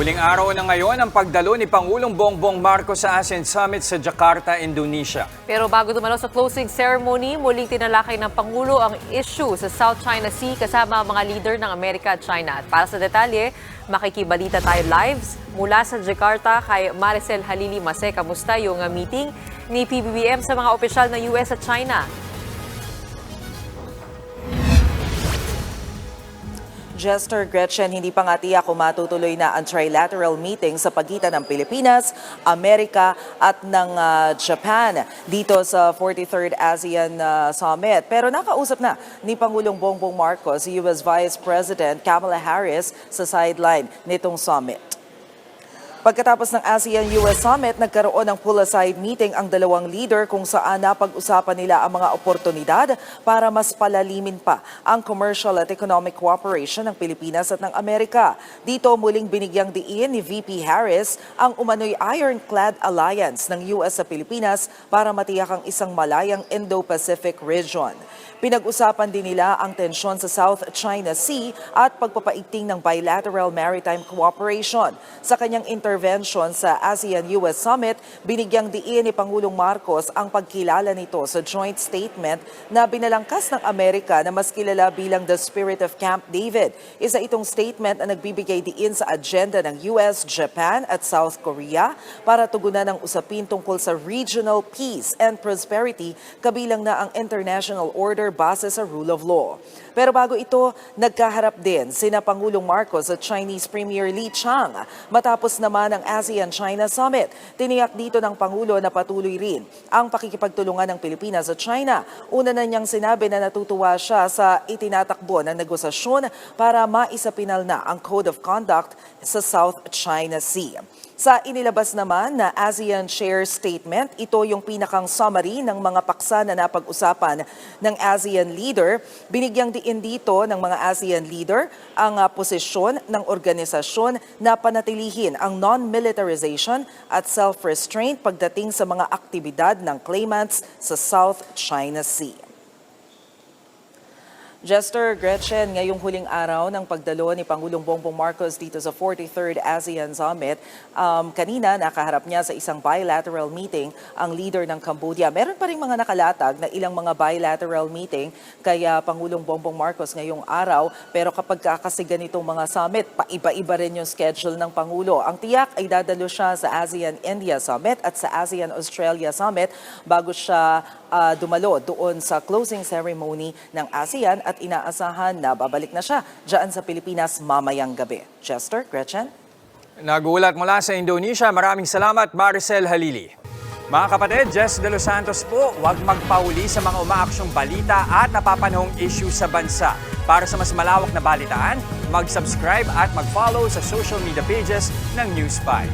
Huling araw na ngayon ang pagdalo ni Pangulong Bongbong Marcos sa ASEAN Summit sa Jakarta, Indonesia. Pero bago dumalo sa closing ceremony, muling tinalakay ng Pangulo ang issue sa South China Sea kasama ang mga leader ng Amerika at China. At para sa detalye, makikibalita tayo lives mula sa Jakarta kay Maricel Halili Mase. Kamusta yung meeting ni PBBM sa mga opisyal ng US at China? Jester Gretchen, hindi pa nga tiyak kung matutuloy na ang trilateral meeting sa pagitan ng Pilipinas, Amerika at ng ah, Japan dito sa 43rd ASEAN ah, Summit. Pero nakausap na ni Pangulong Bongbong Marcos, US Vice President Kamala Harris sa sideline nitong summit. Pagkatapos ng ASEAN-US Summit, nagkaroon ng pull-aside meeting ang dalawang leader kung saan napag-usapan nila ang mga oportunidad para mas palalimin pa ang commercial at economic cooperation ng Pilipinas at ng Amerika. Dito muling binigyang diin ni VP Harris ang umano'y ironclad alliance ng US sa Pilipinas para matiyak ang isang malayang Indo-Pacific region. Pinag-usapan din nila ang tensyon sa South China Sea at pagpapaigting ng bilateral maritime cooperation. Sa kanyang intervention sa ASEAN-US Summit, binigyang diin ni Pangulong Marcos ang pagkilala nito sa joint statement na binalangkas ng Amerika na mas kilala bilang the Spirit of Camp David. Isa itong statement na nagbibigay diin sa agenda ng US, Japan at South Korea para tugunan ang usapin tungkol sa regional peace and prosperity kabilang na ang international order base sa rule of law. Pero bago ito, nagkaharap din sina Pangulong Marcos at Chinese Premier Li Chang matapos naman ang ASEAN-China Summit. Tiniyak dito ng Pangulo na patuloy rin ang pakikipagtulungan ng Pilipinas at China. Una na niyang sinabi na natutuwa siya sa itinatakbo ng negosasyon para maisapinal na ang Code of Conduct sa South China Sea. Sa inilabas naman na ASEAN Chair Statement, ito yung pinakang summary ng mga paksa na napag-usapan ng ASEAN leader. Binigyang diin dito ng mga ASEAN leader ang ah, posisyon ng organisasyon na panatilihin ang non-militarization at self-restraint pagdating sa mga aktibidad ng claimants sa South China Sea. Jester Gretchen, ngayong huling araw ng pagdalo ni Pangulong Bongbong Marcos dito sa 43rd ASEAN Summit, um, kanina nakaharap niya sa isang bilateral meeting ang leader ng Cambodia. Meron pa rin mga nakalatag na ilang mga bilateral meeting kaya Pangulong Bongbong Marcos ngayong araw. Pero kapag kasi ganitong mga summit, paiba-iba rin yung schedule ng Pangulo. Ang tiyak ay dadalo siya sa ASEAN-India Summit at sa ASEAN-Australia Summit bago siya ah, dumalo doon sa closing ceremony ng ASEAN at inaasahan na babalik na siya dyan sa Pilipinas mamayang gabi. Chester, Gretchen? Nagulat mula sa Indonesia, maraming salamat Maricel Halili. Mga kapatid, Jess De Los Santos po, huwag magpauli sa mga umaaksyong balita at napapanahong issue sa bansa. Para sa mas malawak na balitaan, mag-subscribe at mag-follow sa social media pages ng News 5.